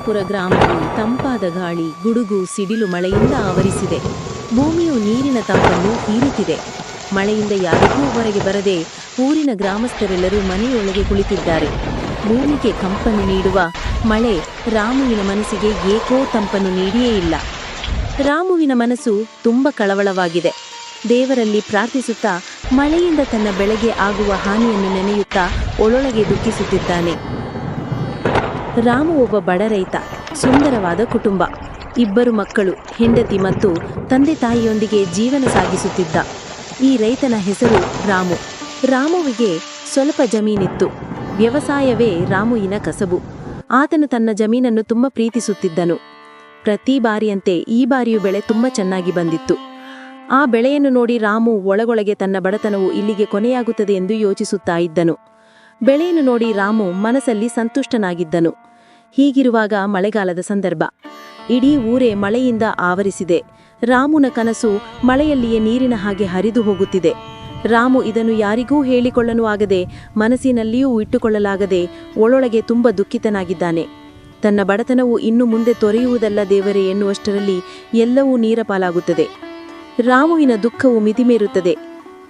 ಚಂದನಪುರ ಗ್ರಾಮವು ತಂಪಾದ ಗಾಳಿ, ಗುಡುಗು, ಸಿಡಿಲು ಮಳೆಯಿಂದ ಆವರಿಸಿದೆ. ಭೂಮಿಯು ನೀರಿನ ತಂಪನ್ನು ಹೀರುತ್ತಿದೆ ಮಳೆಯಿಂದ ಯಾರಿಗೂ ಹೊರಗೆ ಬರದೆ ಊರಿನ ಗ್ರಾಮಸ್ಥರೆಲ್ಲರೂ ಮನೆಯೊಳಗೆ ಕುಳಿತಿದ್ದಾರೆ. ಭೂಮಿಗೆ ಕಂಪನ್ನು ನೀಡುವ ಮಳೆ ರಾಮುವಿನ ಮನಸ್ಸಿಗೆ ಏಕೋ ತಂಪನ್ನು ನೀಡಿಯೇ ಇಲ್ಲ. ರಾಮುವಿನ ಮನಸ್ಸು ತುಂಬ ಕಳವಳವಾಗಿದೆ. ದೇವರಲ್ಲಿ ಪ್ರಾರ್ಥಿಸುತ್ತಾ ಮಳೆಯಿಂದ ತನ್ನ ಬೆಳೆಗೆ ಆಗುವ ಹಾನಿಯನ್ನು ನೆನೆಯುತ್ತಾ ಒಳೊಳಗೆ ದುಃಖಿಸುತ್ತಿದ್ದಾನೆ. ರಾಮು ಒಬ್ಬ ಬಡ ರೈತ, ಸುಂದರವಾದ ಕುಟುಂಬ. ಇಬ್ಬರು ಮಕ್ಕಳು, ಹೆಂಡತಿ ಮತ್ತು ತಂದೆ ತಾಯಿಯೊಂದಿಗೆ ಜೀವನ ಸಾಗಿಸುತ್ತಿದ್ದ. ಈ ರೈತನ ಹೆಸರು ರಾಮು. ರಾಮುವಿಗೆ ಸ್ವಲ್ಪ ಜಮೀನಿತ್ತು. ವ್ಯವಸಾಯವೇ ರಾಮುವಿನ ಕಸಬು. ಆತನು ತನ್ನ ಜಮೀನನ್ನು ತುಂಬ ಪ್ರೀತಿಸುತ್ತಿದ್ದನು. ಪ್ರತಿ ಬಾರಿಯಂತೆ ಈ ಬಾರಿಯೂ ಬೆಳೆ ತುಂಬ ಚೆನ್ನಾಗಿ ಬಂದಿತ್ತು. ಆ ಬೆಳೆಯನ್ನು ನೋಡಿ ರಾಮು ಒಳಗೊಳಗೆ ತನ್ನ ಬಡತನವು ಇಲ್ಲಿಗೆ ಕೊನೆಯಾಗುತ್ತದೆ ಎಂದು ಯೋಚಿಸುತ್ತಾ ಇದ್ದನು. ಬೆಳೆಯನ್ನು ನೋಡಿ ರಾಮು ಮನಸ್ಸಲ್ಲಿ ಸಂತುಷ್ಟನಾಗಿದ್ದನು. ಹೀಗಿರುವಾಗ ಮಳೆಗಾಲದ ಸಂದರ್ಭ. ಇಡೀ ಊರೇ ಮಳೆಯಿಂದ ಆವರಿಸಿದೆ. ರಾಮುನ ಕನಸು ಮಳೆಯಲ್ಲಿಯೇ ನೀರಿನ ಹಾಗೆ ಹರಿದು ಹೋಗುತ್ತಿದೆ. ರಾಮು ಇದನ್ನು ಯಾರಿಗೂ ಹೇಳಿಕೊಳ್ಳಲು ಆಗದೆ, ಮನಸ್ಸಿನಲ್ಲಿಯೂ ಇಟ್ಟುಕೊಳ್ಳಲಾಗದೆ ಒಳೊಳಗೆ ತುಂಬ ದುಃಖಿತನಾಗಿದ್ದಾನೆ. ತನ್ನ ಬಡತನವು ಇನ್ನು ಮುಂದೆ ತೊರೆಯುವುದಲ್ಲ ದೇವರೇ ಎನ್ನುವಷ್ಟರಲ್ಲಿ ಎಲ್ಲವೂ ನೀರಪಾಲಾಗುತ್ತದೆ ರಾಮುವಿನ ದುಃಖವು ಮಿತಿಮೀರುತ್ತದೆ.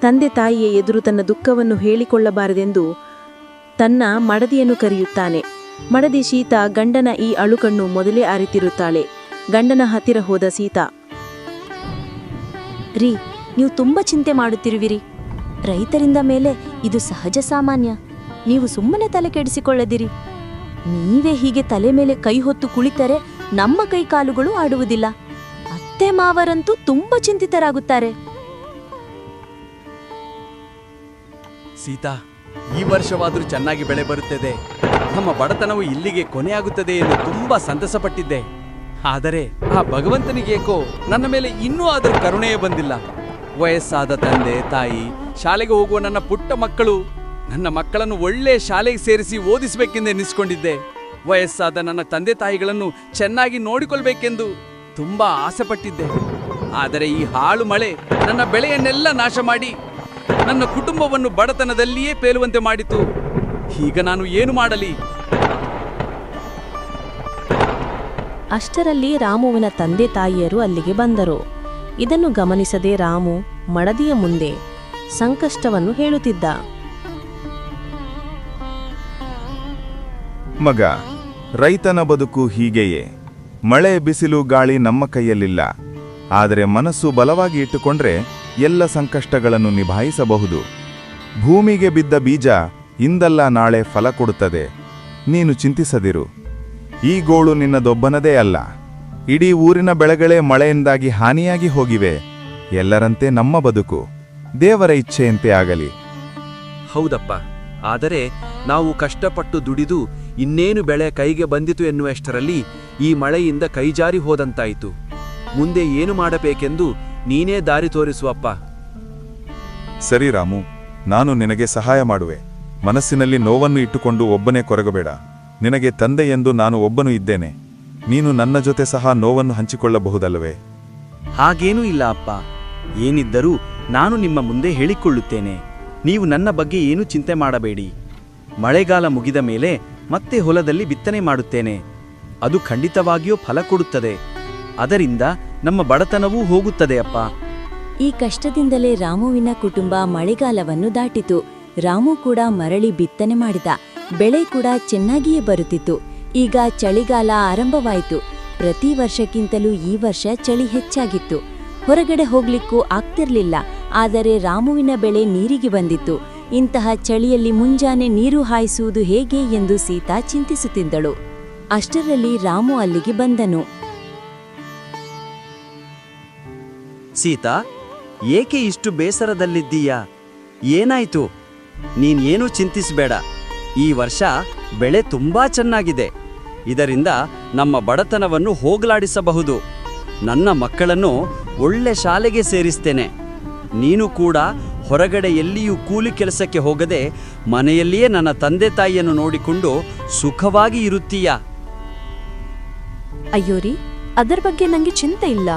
ತಂದೆ ತಾಯಿಯ ಎದುರು ತನ್ನ ದುಃಖವನ್ನು ಹೇಳಿಕೊಳ್ಳಬಾರದೆಂದು ತನ್ನ ಮಡದಿಯನ್ನು ಕರೆಯುತ್ತಾನೆ. ಮಡದಿ ಸೀತಾ ಗಂಡನ ಈ ಅಳುಕಣ್ಣು ಮೊದಲೇ ಅರಿತಿರುತ್ತಾಳೆ. ಗಂಡನ ಹತ್ತಿರ ಹೋದ ಸೀತಾ, ರೀ, ನೀವು ತುಂಬ ಚಿಂತೆ ಮಾಡುತ್ತಿರುವಿರಿ. ರೈತರಿಂದ ಮೇಲೆ ಇದು ಸಹಜ ಸಾಮಾನ್ಯ. ನೀವು ಸುಮ್ಮನೆ ತಲೆ ಕೆಡಿಸಿಕೊಳ್ಳದಿರಿ. ನೀವೇ ಹೀಗೆ ತಲೆ ಮೇಲೆ ಕೈ ಹೊತ್ತು ಕುಳಿತರೆ ನಮ್ಮ ಕೈ ಕಾಲುಗಳು ಆಡುವುದಿಲ್ಲ. ಅತ್ತೆ ಮಾವರಂತೂ ತುಂಬ ಚಿಂತಿತರಾಗುತ್ತಾರೆ. ಸೀತಾ ಈ ವರ್ಷವಾದರೂ ಚೆನ್ನಾಗಿ ಬೆಳೆ ಬರುತ್ತದೆ. ನಮ್ಮ ಬಡತನವು ಇಲ್ಲಿಗೆ ಕೊನೆಯಾಗುತ್ತದೆ ಎಂದು ತುಂಬಾ ಸಂತಸಪಟ್ಟಿದ್ದೆ. ಆದರೆ ಆ ಭಗವಂತನಿಗೇಕೋ ನನ್ನ ಮೇಲೆ ಇನ್ನೂ ಅದರ ಕರುಣೆಯೇ ಬಂದಿಲ್ಲ. ವಯಸ್ಸಾದ ತಂದೆ, ತಾಯಿ, ಶಾಲೆಗೆ ಹೋಗುವ ನನ್ನ ಪುಟ್ಟ ಮಕ್ಕಳು, ನನ್ನ ಮಕ್ಕಳನ್ನು ಒಳ್ಳೆಯ ಶಾಲೆಗೆ ಸೇರಿಸಿ ಓದಿಸಬೇಕೆಂದೆನಿಸಿಕೊಂಡಿದ್ದೆ ವಯಸ್ಸಾದ ನನ್ನ ತಂದೆ, ತಾಯಿಗಳನ್ನು ಚೆನ್ನಾಗಿ ನೋಡಿಕೊಳ್ಬೇಕೆಂದು ತುಂಬಾ ಆಸೆಪಟ್ಟಿದ್ದೆ. ಆದರೆ ಈ ಹಾಳು ಮಳೆ ನನ್ನ ಬೆಳೆಯನ್ನೆಲ್ಲ ನಾಶ ಮಾಡಿ ನನ್ನ ಕುಟುಂಬವನ್ನು ಬಡತನದಲ್ಲಿಯೇ ಪೇಲುವಂತೆ ಮಾಡಿತು. ಈಗ ನಾನು ಏನು ಮಾಡಲಿ? ಅಷ್ಟರಲ್ಲಿ ರಾಮುವಿನ ತಂದೆ ತಾಯಿಯರು ಅಲ್ಲಿಗೆ ಬಂದರು. ಇದನ್ನು ಗಮನಿಸದೆ ರಾಮು ಮಡದಿಯ ಮುಂದೆ ಸಂಕಷ್ಟವನ್ನು ಹೇಳುತ್ತಿದ್ದ. ಮಗ ರೈತನ ಬದುಕು ಹೀಗೆಯೇ. ಮಳೆ ಬಿಸಿಲು ಗಾಳಿ ನಮ್ಮ ಕೈಯಲ್ಲಿಲ್ಲ. ಆದರೆ ಮನಸ್ಸು ಬಲವಾಗಿ ಇಟ್ಟುಕೊಂಡ್ರೆ ಎಲ್ಲ ಸಂಕಷ್ಟಗಳನ್ನು ನಿಭಾಯಿಸಬಹುದು. ಭೂಮಿಗೆ ಬಿದ್ದ ಬೀಜ ಇಂದಲ್ಲ ನಾಳೆ ಫಲ ಕೊಡುತ್ತದೆ. ನೀನು ಚಿಂತಿಸದಿರು. ಈ ಗೋಳು ನಿನ್ನದೊಬ್ಬನದೇ ಅಲ್ಲ. ಇಡೀ ಊರಿನ ಬೆಳೆಗಳೇ ಮಳೆಯಿಂದಾಗಿ ಹಾನಿಯಾಗಿ ಹೋಗಿವೆ. ಎಲ್ಲರಂತೆ ನಮ್ಮ ಬದುಕು. ದೇವರ ಇಚ್ಛೆಯಂತೆ ಆಗಲಿ. ಹೌದಪ್ಪ. ಆದರೆ ನಾವು ಕಷ್ಟಪಟ್ಟು ದುಡಿದು ಇನ್ನೇನು ಬೆಳೆ ಕೈಗೆ ಬಂದಿತು ಎನ್ನುವಷ್ಟರಲ್ಲಿ ಈ ಮಳೆಯಿಂದ ಕೈಜಾರಿ ಹೋದಂತಾಯಿತು. ಮುಂದೆ ಏನು ಮಾಡಬೇಕೆಂದು ನೀನೇ ದಾರಿ ತೋರಿಸುವಪ್ಪ. ಸರಿ ರಾಮು ನಾನು ನಿನಗೆ ಸಹಾಯ ಮಾಡುವೆ. ಮನಸ್ಸಿನಲ್ಲಿ ನೋವನ್ನು ಇಟ್ಟುಕೊಂಡು ಒಬ್ಬನೇ ಕೊರಗಬೇಡ. ನಿನಗೆ ತಂದೆ ಎಂದು ನಾನು ಒಬ್ಬನು ಇದ್ದೇನೆ. ನೀನು ನನ್ನ ಜೊತೆ ಸಹ ನೋವನ್ನು ಹಂಚಿಕೊಳ್ಳಬಹುದಲ್ಲವೇ? ಹಾಗೇನೂ ಇಲ್ಲ ಅಪ್ಪ. ಏನಿದ್ದರೂ ನಾನು ನಿಮ್ಮ ಮುಂದೆ ಹೇಳಿಕೊಳ್ಳುತ್ತೇನೆ. ನೀವು ನನ್ನ ಬಗ್ಗೆ ಏನೂ ಚಿಂತೆ ಮಾಡಬೇಡಿ. ಮಳೆಗಾಲ ಮುಗಿದ ಮೇಲೆ ಮತ್ತೆ ಹೊಲದಲ್ಲಿ ಬಿತ್ತನೆ ಮಾಡುತ್ತೇನೆ. ಅದು ಖಂಡಿತವಾಗಿಯೂ ಫಲ ಕೊಡುತ್ತದೆ. ಅದರಿಂದ ನಮ್ಮ ಬಡತನವೂ ಹೋಗುತ್ತದೆ ಅಪ್ಪ. ಈ ಕಷ್ಟದಿಂದಲೇ ರಾಮುವಿನ ಕುಟುಂಬ ಮಳೆಗಾಲವನ್ನು ದಾಟಿತು. ರಾಮು ಕೂಡ ಮರಳಿ ಬಿತ್ತನೆ ಮಾಡಿದ. ಬೆಳೆ ಕೂಡ ಚೆನ್ನಾಗಿಯೇ ಬರುತ್ತಿತ್ತು. ಈಗ ಚಳಿಗಾಲ ಆರಂಭವಾಯಿತು. ಪ್ರತಿ ವರ್ಷಕ್ಕಿಂತಲೂ ಈ ವರ್ಷ ಚಳಿ ಹೆಚ್ಚಾಗಿತ್ತು. ಹೊರಗಡೆ ಹೋಗ್ಲಿಕ್ಕೂ ಆಗ್ತಿರ್ಲಿಲ್ಲ. ಆದರೆ ರಾಮುವಿನ ಬೆಳೆ ನೀರಿಗೆ ಬಂದಿತ್ತು. ಇಂತಹ ಚಳಿಯಲ್ಲಿ ಮುಂಜಾನೆ ನೀರು ಹಾಯಿಸುವುದು ಹೇಗೆ ಎಂದು ಸೀತಾ ಚಿಂತಿಸುತ್ತಿದ್ದಳು. ಅಷ್ಟರಲ್ಲಿ ರಾಮು ಅಲ್ಲಿಗೆ ಬಂದನು. ಸೀತಾ, ಏಕೆ ಇಷ್ಟು ಬೇಸರದಲ್ಲಿದ್ದೀಯಾ? ಏನಾಯ್ತು? ನೀನೇನೂ ಚಿಂತಿಸಬೇಡ. ಈ ವರ್ಷ ಬೆಳೆ ತುಂಬಾ ಚೆನ್ನಾಗಿದೆ. ಇದರಿಂದ ನಮ್ಮ ಬಡತನವನ್ನು ಹೋಗಲಾಡಿಸಬಹುದು. ನನ್ನ ಮಕ್ಕಳನ್ನು ಒಳ್ಳೆ ಶಾಲೆಗೆ ಸೇರಿಸ್ತೇನೆ. ನೀನು ಕೂಡ ಹೊರಗಡೆ ಎಲ್ಲಿಯೂ ಕೂಲಿ ಕೆಲಸಕ್ಕೆ ಹೋಗದೆ ಮನೆಯಲ್ಲಿಯೇ ನನ್ನ ತಂದೆ ತಾಯಿಯನ್ನು ನೋಡಿಕೊಂಡು ಸುಖವಾಗಿ ಇರುತ್ತೀಯಾ? ಅಯ್ಯೋರಿ, ಅದರ ಬಗ್ಗೆ ನನಗೆ ಚಿಂತೆ ಇಲ್ಲ.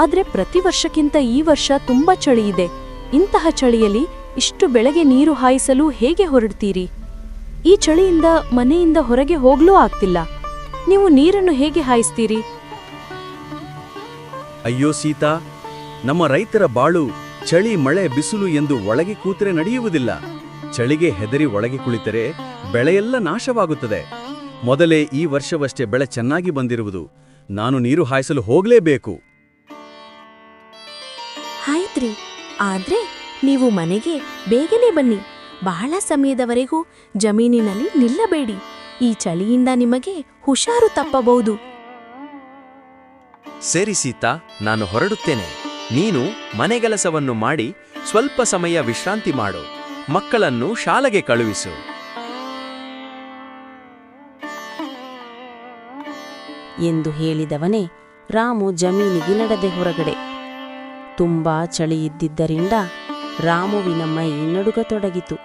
ಆದ್ರೆ ಪ್ರತಿ ವರ್ಷಕ್ಕಿಂತ ಈ ವರ್ಷ ತುಂಬಾ ಚಳಿ ಇದೆ. ಇಂತಹ ಚಳಿಯಲ್ಲಿ ಇಷ್ಟು ಬೆಳೆಗೆ ನೀರು ಹಾಯಿಸಲು ಹೇಗೆ ಹೊರಡ್ತೀರಿ? ಈ ಚಳಿಯಿಂದ ಮನೆಯಿಂದ ಹೊರಗೆ ಹೋಗ್ಲೂ ಆಗ್ತಿಲ್ಲ. ನೀವು ನೀರನ್ನು ಹೇಗೆ ಹಾಯಿಸ್ತೀರಿ? ಅಯ್ಯೋ ಸೀತಾ, ನಮ್ಮ ರೈತರ ಬಾಳು ಚಳಿ, ಮಳೆ, ಬಿಸಿಲು ಎಂದು ಒಳಗೆ ಕೂತರೆ ನಡೆಯುವುದಿಲ್ಲ. ಚಳಿಗೆ ಹೆದರಿ ಒಳಗೆ ಕುಳಿತರೆ ಬೆಳೆಯೆಲ್ಲ ನಾಶವಾಗುತ್ತದೆ. ಮೊದಲೇ ಈ ವರ್ಷವಷ್ಟೇ ಬೆಳೆ ಚೆನ್ನಾಗಿ ಬಂದಿರುವುದು. ನಾನು ನೀರು ಹಾಯಿಸಲು ಹೋಗಲೇಬೇಕು. ಆಯ್ತ್ರಿ ಆದ್ರೆ ನೀವು ಮನೆಗೆ ಬೇಗನೆ ಬನ್ನಿ. ಬಹಳ ಸಮಯದವರೆಗೂ ಜಮೀನಿನಲ್ಲಿ ನಿಲ್ಲಬೇಡಿ. ಈ ಚಳಿಯಿಂದ ನಿಮಗೆ ಹುಷಾರು ತಪ್ಪಬಹುದು. ಸರಿ ಸೀತಾ ನಾನು ಹೊರಡುತ್ತೇನೆ. ನೀನು ಮನೆಗೆಲಸವನ್ನು ಮಾಡಿ ಸ್ವಲ್ಪ ಸಮಯ ವಿಶ್ರಾಂತಿ ಮಾಡು. ಮಕ್ಕಳನ್ನು ಶಾಲೆಗೆ ಕಳುಹಿಸು. ಎಂದು ಹೇಳಿದವನೇ ರಾಮು ಜಮೀನಿಗೆ ನಡೆದೆ ಹೊರಗಡೆ. ತುಂಬಾ ಚಳಿ ಇದ್ದಿದ್ದರಿಂದ ರಾಮುವಿನ ಮೈ ನಡುಗತೊಡಗಿತು.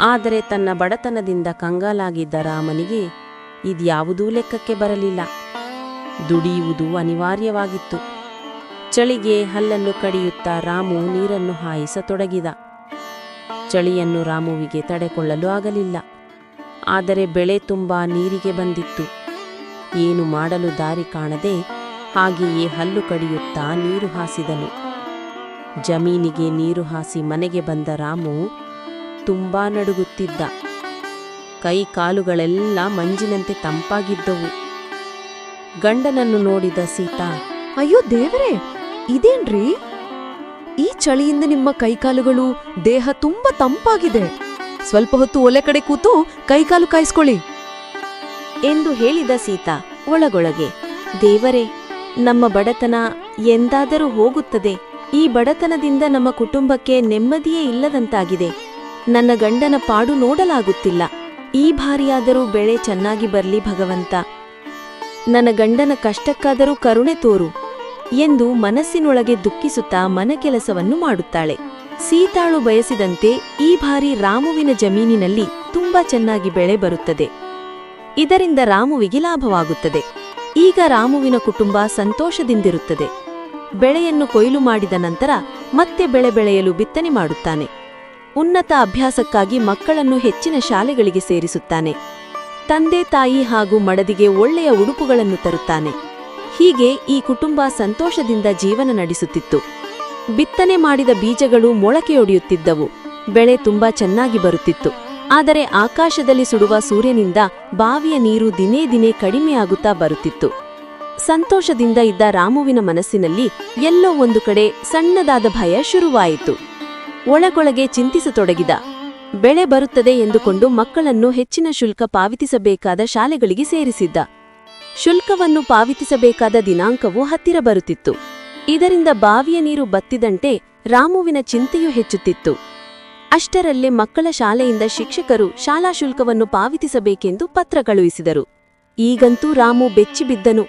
ಆದರೆ ತನ್ನ ಬಡತನದಿಂದ ಕಂಗಾಲಾಗಿದ್ದ ರಾಮನಿಗೆ ಇದ್ಯಾವುದೂ ಲೆಕ್ಕಕ್ಕೆ ಬರಲಿಲ್ಲ. ದುಡಿಯುವುದು ಅನಿವಾರ್ಯವಾಗಿತ್ತು. ಚಳಿಗೆ ಹಲ್ಲನ್ನು ಕಡಿಯುತ್ತಾ ರಾಮು ನೀರನ್ನು ಹಾಯಿಸತೊಡಗಿದ. ಚಳಿಯನ್ನು ರಾಮುವಿಗೆ ತಡೆಕೊಳ್ಳಲು ಆಗಲಿಲ್ಲ. ಆದರೆ ಬೆಳೆ ತುಂಬಾ ನೀರಿಗೆ ಬಂದಿತ್ತು. ಏನು ಮಾಡಲು ದಾರಿ ಕಾಣದೆ ಹಾಗೆಯೇ ಹಲ್ಲು ಕಡಿಯುತ್ತಾ ನೀರು ಹಾಸಿದನು. ಜಮೀನಿಗೆ ನೀರು ಹಾಸಿ ಮನೆಗೆ ಬಂದ ರಾಮು ತುಂಬಾ ನಡುಗುತ್ತಿದ್ದ. ಕೈ ಕಾಲುಗಳೆಲ್ಲ ಮಂಜಿನಂತೆ ತಂಪಾಗಿದ್ದವು. ಗಂಡನನ್ನು ನೋಡಿದ ಸೀತಾ, ಅಯ್ಯೋ ದೇವರೇ, ಇದೇನ್ರಿ? ಈ ಚಳಿಯಿಂದ ನಿಮ್ಮ ಕೈಕಾಲುಗಳು, ದೇಹ ತುಂಬಾ ತಂಪಾಗಿದೆ. ಸ್ವಲ್ಪ ಹೊತ್ತು ಒಲೆ ಕಡೆ ಕೂತು ಕೈಕಾಲು ಕಾಯಿಸ್ಕೊಳ್ಳಿ. ಎಂದು ಹೇಳಿದ ಸೀತಾ ಒಳಗೊಳಗೆ, ದೇವರೇ ನಮ್ಮ ಬಡತನ ಎಂದಾದರೂ ಹೋಗುತ್ತದೆ. ಈ ಬಡತನದಿಂದ ನಮ್ಮ ಕುಟುಂಬಕ್ಕೆ ನೆಮ್ಮದಿಯೇ ಇಲ್ಲದಂತಾಗಿದೆ. ನನ್ನ ಗಂಡನ ಪಾಡು ನೋಡಲಾಗುತ್ತಿಲ್ಲ. ಈ ಬಾರಿಯಾದರೂ ಬೆಳೆ ಚೆನ್ನಾಗಿ ಬರಲಿ ಭಗವಂತ. ನನ್ನ ಗಂಡನ ಕಷ್ಟಕ್ಕಾದರೂ ಕರುಣೆ ತೋರು ಎಂದು ಮನಸ್ಸಿನೊಳಗೆ ದುಃಖಿಸುತ್ತಾ ಮನಕೆಲಸವನ್ನು ಮಾಡುತ್ತಾಳೆ. ಸೀತಾಳು ಬಯಸಿದಂತೆ ಈ ಬಾರಿ ರಾಮುವಿನ ಜಮೀನಿನಲ್ಲಿ ತುಂಬಾ ಚೆನ್ನಾಗಿ ಬೆಳೆ ಬರುತ್ತದೆ. ಇದರಿಂದ ರಾಮುವಿಗೆ ಲಾಭವಾಗುತ್ತದೆ. ಈಗ ರಾಮುವಿನ ಕುಟುಂಬ ಸಂತೋಷದಿಂದಿರುತ್ತದೆ. ಬೆಳೆಯನ್ನು ಕೊಯ್ಲು ಮಾಡಿದ ನಂತರ ಮತ್ತೆ ಬೆಳೆ ಬೆಳೆಯಲು ಬಿತ್ತನೆ ಮಾಡುತ್ತಾನೆ. ಉನ್ನತ ಅಭ್ಯಾಸಕ್ಕಾಗಿ ಮಕ್ಕಳನ್ನು ಹೆಚ್ಚಿನ ಶಾಲೆಗಳಿಗೆ ಸೇರಿಸುತ್ತಾನೆ. ತಂದೆ ತಾಯಿ ಹಾಗೂ ಮಡದಿಗೆ ಒಳ್ಳೆಯ ಉಡುಪುಗಳನ್ನು ತರುತ್ತಾನೆ. ಹೀಗೆ ಈ ಕುಟುಂಬ ಸಂತೋಷದಿಂದ ಜೀವನ ನಡೆಸುತ್ತಿತ್ತು. ಬಿತ್ತನೆ ಮಾಡಿದ ಬೀಜಗಳು ಮೊಳಕೆಯೊಡೆಯುತ್ತಿದ್ದವು. ಬೆಳೆ ತುಂಬಾ ಚೆನ್ನಾಗಿ ಬರುತ್ತಿತ್ತು. ಆದರೆ ಆಕಾಶದಲ್ಲಿ ಸುಡುವ ಸೂರ್ಯನಿಂದ ಬಾವಿಯ ನೀರು ದಿನೇ ದಿನೇ ಕಡಿಮೆಯಾಗುತ್ತಾ ಬರುತ್ತಿತ್ತು. ಸಂತೋಷದಿಂದ ಇದ್ದ ರಾಮುವಿನ ಮನಸ್ಸಿನಲ್ಲಿ ಎಲ್ಲೋ ಒಂದು ಕಡೆ ಸಣ್ಣದಾದ ಭಯ ಶುರುವಾಯಿತು. ಒಳಗೊಳಗೆ ಚಿಂತಿಸತೊಡಗಿದ. ಬೆಳೆ ಬರುತ್ತದೆ ಎಂದುಕೊಂಡು ಮಕ್ಕಳನ್ನು ಹೆಚ್ಚಿನ ಶುಲ್ಕ ಪಾವತಿಸಬೇಕಾದ ಶಾಲೆಗಳಿಗೆ ಸೇರಿಸಿದ್ದ. ಶುಲ್ಕವನ್ನು ಪಾವತಿಸಬೇಕಾದ ದಿನಾಂಕವು ಹತ್ತಿರ ಬರುತ್ತಿತ್ತು. ಇದರಿಂದ ಬಾವಿಯ ನೀರು ಬತ್ತಿದಂತೆ ರಾಮುವಿನ ಚಿಂತೆಯೂ ಹೆಚ್ಚುತ್ತಿತ್ತು. ಅಷ್ಟರಲ್ಲೇ ಮಕ್ಕಳ ಶಾಲೆಯಿಂದ ಶಿಕ್ಷಕರು ಶಾಲಾ ಶುಲ್ಕವನ್ನು ಪಾವತಿಸಬೇಕೆಂದು ಪತ್ರ ಕಳುಹಿಸಿದರು. ಈಗಂತೂ ರಾಮು ಬೆಚ್ಚಿಬಿದ್ದನು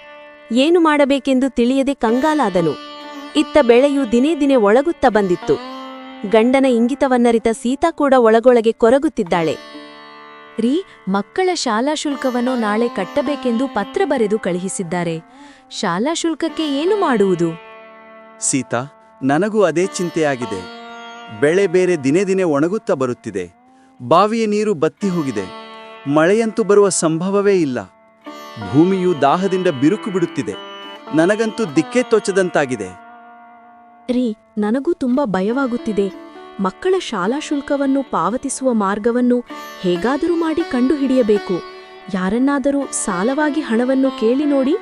ಏನು ಮಾಡಬೇಕೆಂದು ತಿಳಿಯದೆ ಕಂಗಾಲಾದನು. ಇತ್ತ ಬೆಳೆಯು ದಿನೇ ದಿನೇ ಒಳಗುತ್ತಾ ಬಂದಿತ್ತು. ಗಂಡನ ಇಂಗಿತವನ್ನರಿತ ಸೀತಾ ಕೂಡ ಒಳಗೊಳಗೆ ಕೊರಗುತ್ತಿದ್ದಾಳೆ. ರೀ, ಮಕ್ಕಳ ಶಾಲಾ ಶುಲ್ಕವನ್ನು ನಾಳೆ ಕಟ್ಟಬೇಕೆಂದು ಪತ್ರ ಬರೆದು ಕಳುಹಿಸಿದ್ದಾರೆ. ಶಾಲಾ ಶುಲ್ಕಕ್ಕೆ ಏನು ಮಾಡುವುದು? ಸೀತಾ, ನನಗೂ ಅದೇ ಚಿಂತೆಯಾಗಿದೆ. ಬೆಳೆ ಬೇರೆ ದಿನೇ ದಿನೇ ಒಣಗುತ್ತಾ ಬರುತ್ತಿದೆ. ಬಾವಿಯ ನೀರು ಬತ್ತಿ ಹೋಗಿದೆ. ಮಳೆಯಂತೂ ಬರುವ ಸಂಭವವೇ ಇಲ್ಲ. ಭೂಮಿಯು ದಾಹದಿಂದ ಬಿರುಕು ಬಿಡುತ್ತಿದೆ. ನನಗಂತೂ ದಿಕ್ಕೇ ತೋಚದಂತಾಗಿದೆ. ರೀ, ನನಗೂ ತುಂಬಾ ಭಯವಾಗುತ್ತಿದೆ. ಮಕ್ಕಳ ಶಾಲಾ ಶುಲ್ಕವನ್ನು ಪಾವತಿಸುವ ಮಾರ್ಗವನ್ನು ಹೇಗಾದರೂ ಮಾಡಿ ಕಂಡುಹಿಡಿಯಬೇಕು. ಯಾರನ್ನಾದರೂ ಸಾಲವಾಗಿ ಹಣವನ್ನು ಕೇಳಿ ನೋಡಿ.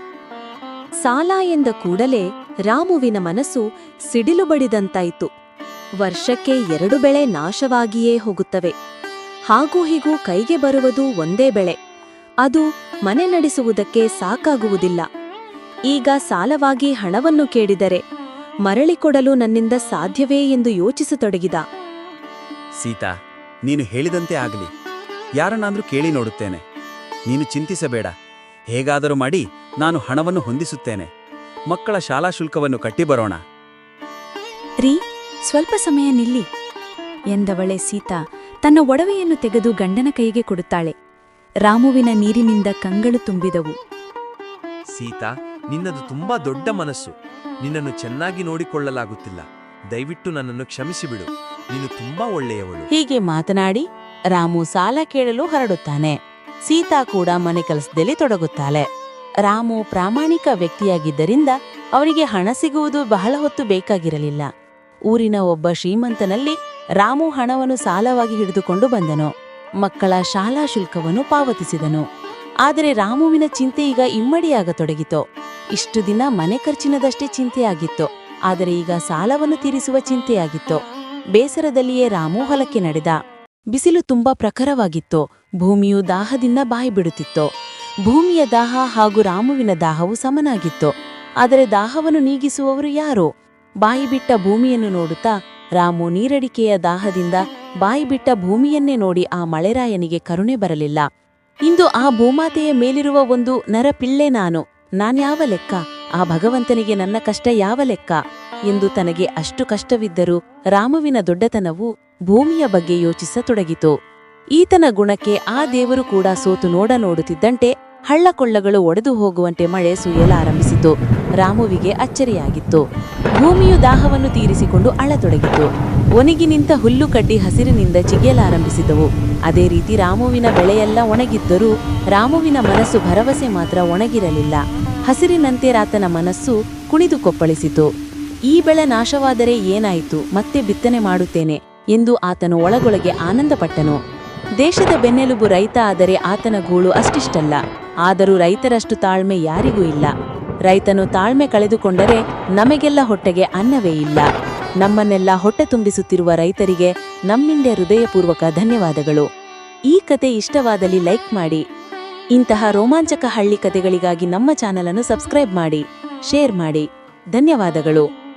ಸಾಲ ಎಂದ ಕೂಡಲೇ ರಾಮುವಿನ ಮನಸ್ಸು ಸಿಡಿಲು ಬಡಿದಂತಾಯಿತು. ವರ್ಷಕ್ಕೆ ಎರಡು ಬೆಳೆ ನಾಶವಾಗಿಯೇ ಹೋಗುತ್ತವೆ. ಹಾಗೂ ಹೀಗೂ ಕೈಗೆ ಬರುವುದು ಒಂದೇ ಬೆಳೆ. ಅದು ಮನೆ ನಡೆಸುವುದಕ್ಕೆ ಸಾಕಾಗುವುದಿಲ್ಲ. ಈಗ ಸಾಲವಾಗಿ ಹಣವನ್ನು ಕೇಳಿದರೆ ಮರಳಿಕೊಡಲು ನನ್ನಿಂದ ಸಾಧ್ಯವೇ ಎಂದು ಯೋಚಿಸತೊಡಗಿದ. ಸೀತಾ ನೀನು ಹೇಳಿದಂತೆ ಆಗಲಿ. ಯಾರನ್ನಾದ್ರೂ ಕೇಳಿ ನೋಡುತ್ತೇನೆ. ನೀನು ಚಿಂತಿಸಬೇಡ. ಹೇಗಾದರೂ ಮಾಡಿ ನಾನು ಹಣವನ್ನು ಹೊಂದಿಸುತ್ತೇನೆ. ಮಕ್ಕಳ ಶಾಲಾ ಶುಲ್ಕವನ್ನು ಕಟ್ಟಿ ಬರೋಣ ರೀ ಸ್ವಲ್ಪ ಸಮಯ ನಿಲ್ಲಿ ಎಂದವಳೆ ಸೀತಾ ತನ್ನ ಒಡವೆಯನ್ನು ತೆಗೆದು ಗಂಡನ ಕೈಗೆ ಕೊಡುತ್ತಾಳೆ. ರಾಮುವಿನ ನೀರಿನಿಂದ ಕಂಗಳು ತುಂಬಿದವು. ಸೀತಾ ನಿನ್ನದು ತುಂಬಾ ದೊಡ್ಡ ಮನಸ್ಸು. ನಿನ್ನನ್ನು ಚೆನ್ನಾಗಿ ನೋಡಿಕೊಳ್ಳಲಾಗುತ್ತಿಲ್ಲ. ದಯವಿಟ್ಟು ನನ್ನನ್ನು ಕ್ಷಮಿಸಿಬಿಡು. ನೀನು ತುಂಬಾ ಒಳ್ಳೆಯವಳು. ಹೀಗೆ ಮಾತನಾಡಿ ರಾಮು ಸಾಲ ಕೇಳಲು ಹರಡುತ್ತಾನೆ. ಸೀತಾ ಕೂಡ ಮನೆ ಕೆಲಸದಲ್ಲಿ ತೊಡಗುತ್ತಾಳೆ. ರಾಮು ಪ್ರಾಮಾಣಿಕ ವ್ಯಕ್ತಿಯಾಗಿದ್ದರಿಂದ ಅವರಿಗೆ ಹಣ ಸಿಗುವುದು ಬಹಳ ಹೊತ್ತು ಬೇಕಾಗಿರಲಿಲ್ಲ. ಊರಿನ ಒಬ್ಬ ಶ್ರೀಮಂತನಲ್ಲಿ ರಾಮು ಹಣವನ್ನು ಸಾಲವಾಗಿ ಹಿಡಿದುಕೊಂಡು ಬಂದನು. ಮಕ್ಕಳ ಶಾಲಾ ಶುಲ್ಕವನ್ನು ಪಾವತಿಸಿದನು. ಆದರೆ ರಾಮುವಿನ ಚಿಂತೆ ಈಗ ಇಮ್ಮಡಿಯಾಗತೊಡಗಿತು. ಇಷ್ಟು ದಿನ ಮನೆ ಖರ್ಚಿನದಷ್ಟೇ ಚಿಂತೆಯಾಗಿತ್ತು. ಆದರೆ ಈಗ ಸಾಲವನ್ನು ತೀರಿಸುವ ಚಿಂತೆಯಾಗಿತ್ತು. ಬೇಸರದಲ್ಲಿಯೇ ರಾಮು ಹೊಲಕ್ಕೆ ನಡೆದ. ಬಿಸಿಲು ತುಂಬಾ ಪ್ರಖರವಾಗಿತ್ತು. ಭೂಮಿಯು ದಾಹದಿಂದ ಬಾಯಿ ಬಿಡುತ್ತಿತ್ತು ಭೂಮಿಯ ದಾಹ ಹಾಗೂ ರಾಮುವಿನ ದಾಹವು ಸಮನಾಗಿತ್ತು. ಆದರೆ ದಾಹವನ್ನು ನೀಗಿಸುವವರು ಯಾರು? ಬಾಯಿ ಬಿಟ್ಟ ಭೂಮಿಯನ್ನು ನೋಡುತ್ತಾ ರಾಮು ನೀರಡಿಕೆಯ ದಾಹದಿಂದ ಬಾಯಿ ಬಿಟ್ಟ ಭೂಮಿಯನ್ನೇ ನೋಡಿ ಆ ಮಳೆರಾಯನಿಗೆ ಕರುಣೆ ಬರಲಿಲ್ಲ. ಇಂದು ಆ ಭೂಮಾತೆಯ ಮೇಲಿರುವ ಒಂದು ನರಪಿಳ್ಳೆ ನಾನು ನಾನ್ಯಾವ ಲೆಕ್ಕ? ಆ ಭಗವಂತನಿಗೆ ನನ್ನ ಕಷ್ಟ ಯಾವ ಲೆಕ್ಕ? ಎಂದು ತನಗೆ ಅಷ್ಟು ಕಷ್ಟವಿದ್ದರೂ ರಾಮುವಿನ ದೊಡ್ಡತನವು ಭೂಮಿಯ ಬಗ್ಗೆ ಯೋಚಿಸತೊಡಗಿತು. ಈತನ ಗುಣಕ್ಕೆ ಆ ದೇವರು ಕೂಡ ಸೋತು ನೋಡ ನೋಡುತ್ತಿದ್ದಂತೆ ಹಳ್ಳಕೊಳ್ಳಗಳು ಒಡೆದು ಹೋಗುವಂತೆ ಮಳೆ ಸುಯ್ಯಲಾರಂಭಿಸಿತು ರಾಮುವಿಗೆ ಅಚ್ಚರಿಯಾಗಿತ್ತು. ಭೂಮಿಯು ದಾಹವನ್ನು ತೀರಿಸಿಕೊಂಡು ಅಳತೊಡಗಿತು. ಒಣಗಿ ನಿಂತ ಹುಲ್ಲು ಕಡ್ಡಿ ಹಸಿರಿನಿಂದ ಚಿಗಿಯಲಾರಂಭಿಸಿದವು. ಅದೇ ರೀತಿ ರಾಮುವಿನ ಬೆಳೆಯೆಲ್ಲ ಒಣಗಿದ್ದರೂ ರಾಮುವಿನ ಮನಸ್ಸು ಭರವಸೆ ಮಾತ್ರ ಒಣಗಿರಲಿಲ್ಲ. ಹಸಿರಿನಂತೆ ರಾತನ ಮನಸ್ಸು ಕುಣಿದು ಕೊಪ್ಪಳಿಸಿತು. ಈ ಬೆಳೆ ನಾಶವಾದರೆ ಏನಾಯಿತು? ಮತ್ತೆ ಬಿತ್ತನೆ ಮಾಡುತ್ತೇನೆ ಎಂದು ಆತನು ಒಳಗೊಳಗೆ ಆನಂದಪಟ್ಟನು. ದೇಶದ ಬೆನ್ನೆಲುಬು ರೈತ ಆದರೆ ಆತನ ಗೂಳು ಅಷ್ಟಿಷ್ಟಲ್ಲ. ಆದರೂ ರೈತರಷ್ಟು ತಾಳ್ಮೆ ಯಾರಿಗೂ ಇಲ್ಲ. ರೈತನು ತಾಳ್ಮೆ ಕಳೆದುಕೊಂಡರೆ ನಮಗೆಲ್ಲ ಹೊಟ್ಟೆಗೆ ಅನ್ನವೇ ಇಲ್ಲ. ನಮ್ಮನ್ನೆಲ್ಲ ಹೊಟ್ಟೆ ತುಂಬಿಸುತ್ತಿರುವ ರೈತರಿಗೆ ನಮ್ಮಿಂದೆ ಹೃದಯಪೂರ್ವಕ ಧನ್ಯವಾದಗಳು. ಈ ಕತೆ ಇಷ್ಟವಾದಲ್ಲಿ ಲೈಕ್ ಮಾಡಿ. ಇಂತಹ ರೋಮಾಂಚಕ ಹಳ್ಳಿ ಕತೆಗಳಿಗಾಗಿ ನಮ್ಮ ಚಾನಲ್ ಅನ್ನು ಸಬ್ಸ್ಕ್ರೈಬ್ ಮಾಡಿ, ಶೇರ್ ಮಾಡಿ. ಧನ್ಯವಾದಗಳು.